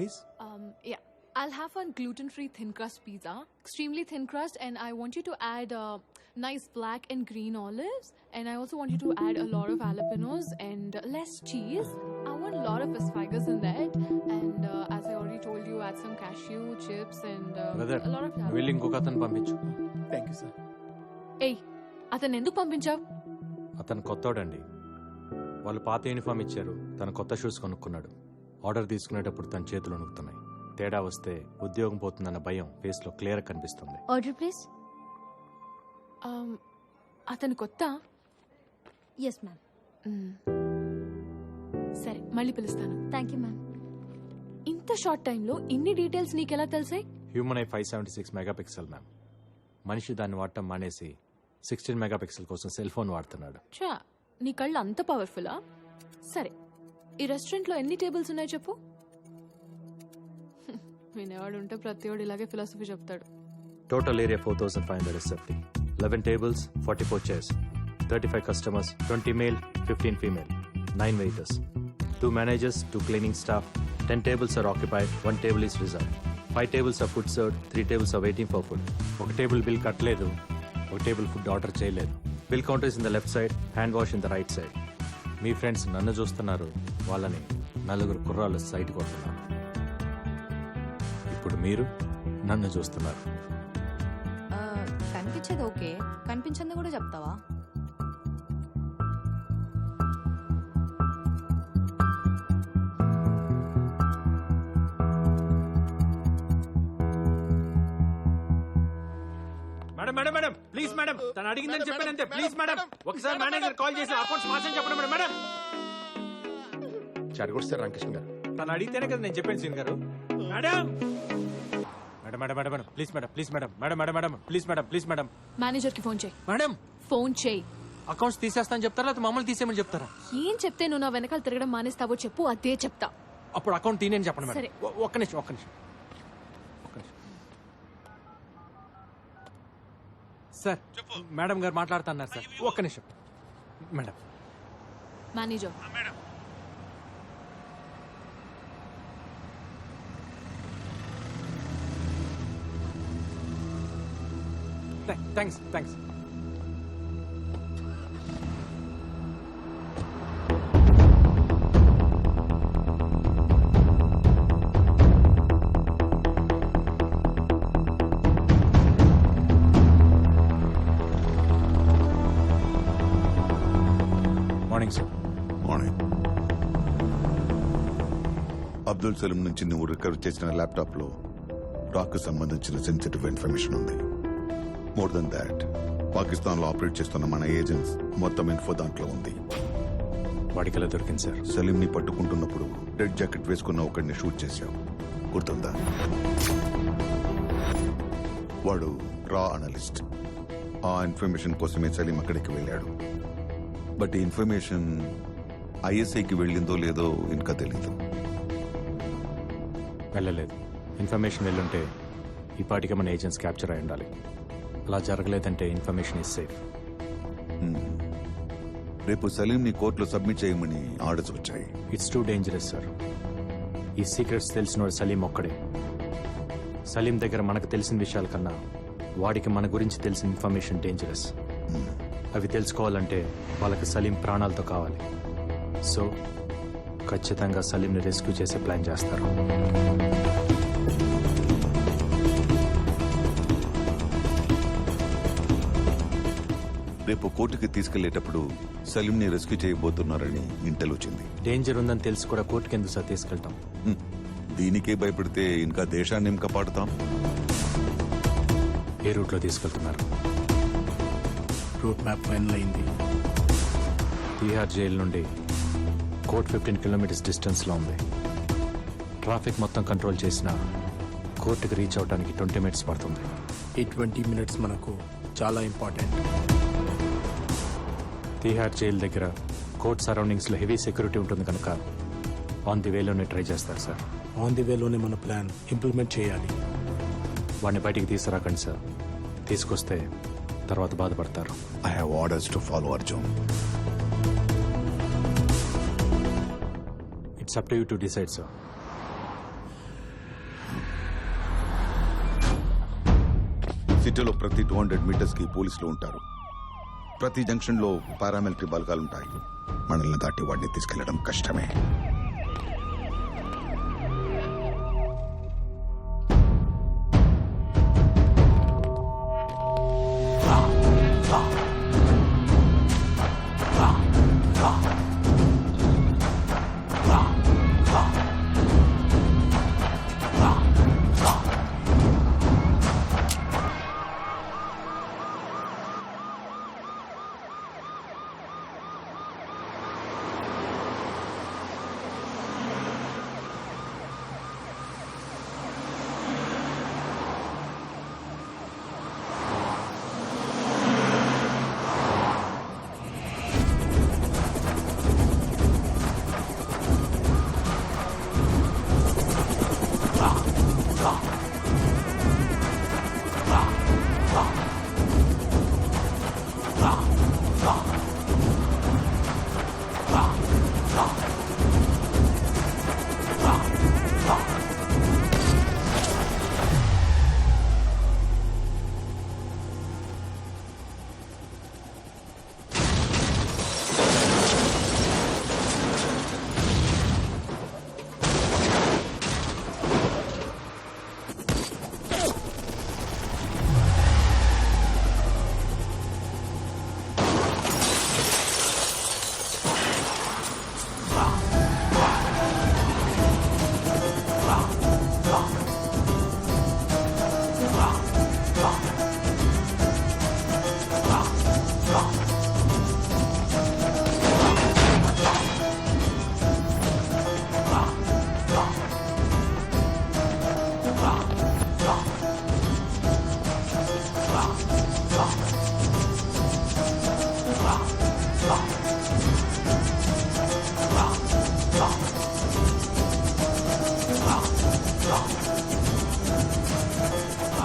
Please Um, yeah. I'll have one gluten-free thin crust pizza, extremely thin crust, and I want you to add uh, nice black and green olives, and I also want you to add a lot of jalapenos and less cheese. I want a lot of asparagus in that, and uh, as I already told you, add some cashew chips and uh, brother a lot of వెళ్ళి jalapenos. ఇంకొక అతను పంపించు thank you sir Hey, అతను ఎందుకు పంపించావు అతను కొత్తోడండి వాళ్ళు పాత uniform ఇచ్చారు తన కొత్త షూస్ కొనుక్కున్నాడు ఆర్డర్ తీసుకునేటప్పుడు తన చేతులు వణుకుతున్నాయి. తేడా వస్తే ఉద్యోగం పోతుందన్న భయం ఫేస్లో క్లియర్ కనిపిస్తుంది. Order please. Um, అతను కొత్త? Yes ma'am. సరే మళ్ళీ పిలుస్తాను. థ్యాంక్ యూ మ్యామ్ ఇంత షార్ట్ టైంలో ఇన్ని డీటెయిల్స్ నీకెలా తెలిసాయి? Human eye five seventy six megapixel ma'am మనిషి దాన్ని వాడటం మానేసి సిక్స్టీన్ మెగాపిక్సెల్ కోసం సెల్ ఫోన్ వాడుతున్నాడు. చా నీ కళ్ళు అంత పవర్ఫుల్లా సరే ఈ రెస్టారెంట్లో ఎన్ని టేబుల్స్ ఉన్నాయి చెప్పు? వినేవాడు ఉంటే ప్రతివాడు ఇలాగే ఫిలాసఫీ చెప్తాడు. Total area four thousand five hundred safety eleven tables forty four chairs thirty five customers twenty male fifteen female nine waiters two managers two cleaning staff ten tables are occupied one table is reserve five tables are food serve three tables are waiting for food ఒక table bill కట్టలేదు ఒక table food order చేయలేదు bill counters in the left side hand wash in the right side me friends నన్ను చూస్తున్నారు వాళ్ళని నలుగురు కుర్రాళ్ళు site కొడుతున్నారు. ఇప్పుడు మీరు నన్ను చూస్తున్నారు. ఆ, కనిపించేది ఓకే. కనిపించింది కూడా చెప్తావా? Madam madam madam please madam. తను అడిగిందని చెప్పానంతే. ప్లీజ్ మేడం ఒకసారి మేనేజర్ కాల్ చేసి అకౌంట్స్ మార్చని చెప్పండి మేడం మేడం. చెడగొడతారు రామకృష్ణ గారు. తను అడిగితేనే కదా నేను చెప్పాను సీన్ గారు. Madam! Madam madam madam madam please madam please madam madam madam madam please madam please madam. మేనేజర్కి ఫోన్ చేయి. మేడం! ఫోన్ చేయి. అకౌంట్స్ తీసేస్తాను చెప్తారా? లేకపోతే మమ్మల్ని తీసేయమని చెప్తారా? ఏం చెప్తే నువ్వు నా వెనకాల తిరగడం మానేస్తావో చెప్పు అదే చెప్తా. అప్పుడు అకౌంట్ తీనేని చెప్పండి మేడం. ఒ- ఒక్క నిమిషం ఒక్క నిమిషం. ఒక్క నిమిషం. సార్ మేడం గారు మాట్లాడుతున్నారు సార్. ఒక్క నిమిషం. Madam. Manager. Thanks thanks morning sir morning Abdul Salim నుంచి నువ్వు రికవర్ చేసిన ల్యాప్టాప్లో రాక్ సంబంధించిన సెన్సిటివ్ ఇన్ఫర్మేషన్ ఉంది. More than that. పాకిస్తాన్లో ఆపరేట్ చేస్తున్న మన ఏజెంట్స్ మొత్తం ఇన్ఫో దాంట్లో ఉంది. వాడికి ఎలా దొరికింది సార్. సలీం ని పట్టుకుంటున్నప్పుడు రెడ్ జాకెట్ వేసుకున్న ఒకడిని షూట్ చేశావు గుర్తుందా? వాడు రా అనలిస్ట్. ఆ ఇన్ఫర్మేషన్ కోసమే సలీం అక్కడికి వెళ్ళాడు. బట్ ఈ ఇన్ఫర్మేషన్ ఐఎస్ఐకి వెళ్ళిందో లేదో ఇంకా తెలీదు. వెళ్ళలేదు. ఇన్ఫర్మేషన్ వెళ్ళుంటే ఈ పాటికి మన ఏజెంట్స్ క్యాప్చర్ అయి ఉండాలి. అలా జరగలేదంటే ఇన్ఫర్మేషన్ ఇస్ సేఫ్ రేపు సలీంని కోర్టులో సబ్మిట్ చేయమని ఆర్డర్స్ వచ్చాయి. ఇట్స్ టూ డేంజరస్ సార్ ఈ సీక్రెట్స్ తెలిసినోడు సలీం ఒక్కడే. సలీం దగ్గర మనకు తెలిసిన విషయాల కన్నా వాడికి మన గురించి తెలిసిన ఇన్ఫర్మేషన్ డేంజరస్ అవి తెలుసుకోవాలంటే వాళ్ళకి సలీం ప్రాణాలతో కావాలి. సో ఖచ్చితంగా సలీంని రెస్క్యూ చేసే ప్లాన్ చేస్తారు. రేపు కోర్టుకి తీసుకెళ్ళేటప్పుడు సలీంని రెస్క్యూ చేయబోతున్నారని ఇంటెల్ వచ్చింది. డేంజర్ ఉందని తెలిసి కూడా కోర్టుకి ఎందుకు సార్ తీసుకెళ్తాం. దీనికే భయపడితే ఇంకా దేశాన్ని ఏం కాపాడుతాం? ఏ రూట్లో తీసుకెళ్తున్నారు? రూట్ మ్యాప్ ఫైనల్ అయింది. తీహార్ జైలు నుండి కోర్ట్ ఫిఫ్టీన్ కిలోమీటర్స్ డిస్టెన్స్లో ఉంది. ట్రాఫిక్ మొత్తం కంట్రోల్ చేసిన కోర్టుకి రీచ్ అవడానికి ట్వంటీ మినిట్స్ పడుతుంది. ఈ ట్వంటీ మినిట్స్ మనకు చాలా ఇంపార్టెంట్. తీహార్ జైలు దగ్గర కోర్ట్ సరౌండింగ్స్లో హెవీ సెక్యూరిటీ ఉంటుంది కనుక ఆన్ ది వేలోనే ట్రై చేస్తారు సార్ ఆన్ ది వేలోనే మన ప్లాన్ ఇంప్లిమెంట్ చేయాలి. వాడిని బయటికి తీసుకురాకండి సార్ తీసుకొస్తే తర్వాత బాధపడతారు. I have orders to follow Arjun it's up to you to decide sir సిటీలో ప్రతి టూ హండ్రెడ్ మీటర్స్కి పోలీసులు ఉంటారు. ప్రతి జంక్షన్లో పారామిలిటరీ బలగాలుంటాయి. మనల్ని దాటి వాడిని తీసుకెళ్ళడం కష్టమే. 了。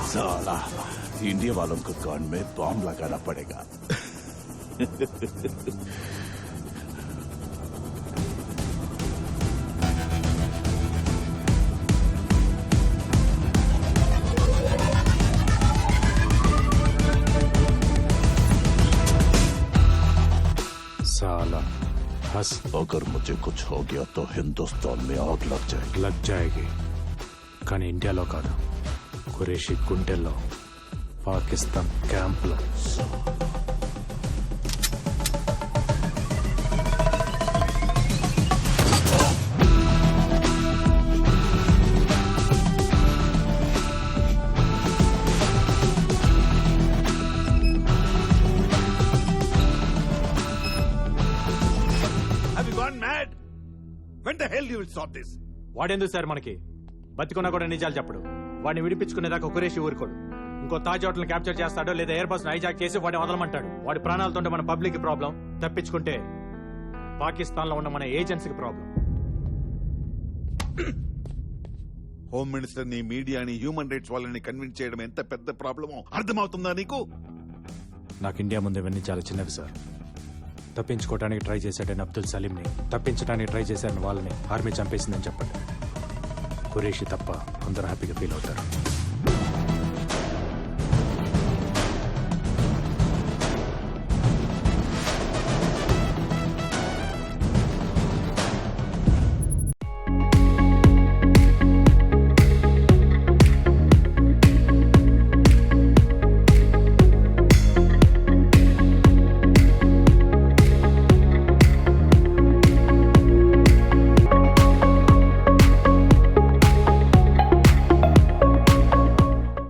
साला, इंडिया वालों को कान में बॉम्ब लगाना पड़ेगा। साला, हंस, अगर मुझे कुछ हो गया तो हिंदुस्तान में आग लग जाएगी। लग जाएगी। కానీ ఇండియాలో కాదు. కురేషి గుంటెల్లో పాకిస్తాన్ క్యాంప్లో. వాడేందు సార్ మనకి? బతికున్నా కూడా నిజాలు చెప్పడు. వాడిని విడిపించుకునేదాకా కురేషి ఊరుకోడు. ఇంకో తాజ్ హోటల్ క్యాప్చర్ చేస్తాడో లేదా ఎయిర్ బస్ హైజాక్ చేసి వాడిని వదలమంటాడు. వాడి ప్రాణాలతో మన పబ్లిక్ ప్రాబ్లం. తప్పించుకుంటే పాకిస్తాన్లో ఉన్న మన ఏజెన్సీకి ప్రాబ్లం. హోమ్ మినిస్టర్ని మీడియాని హ్యూమన్ రైట్స్ వాళ్ళని కన్విన్స్ చేయడం ఎంత పెద్ద ప్రాబ్లమో అర్థమవుతుందా నీకు? నాకు ఇండియా ముందు ఇవన్నీ చాలా చిన్నవి సార్. తప్పించుకోవడానికి ట్రై చేశాడని అబ్దుల్ సలీంని తప్పించడానికి ట్రై చేశారని వాళ్ళని ఆర్మీ చంపేసిందని చెప్పండి. ఖురేషి తప్ప అందరూ హ్యాపీగా ఫీల్ అవుతారు.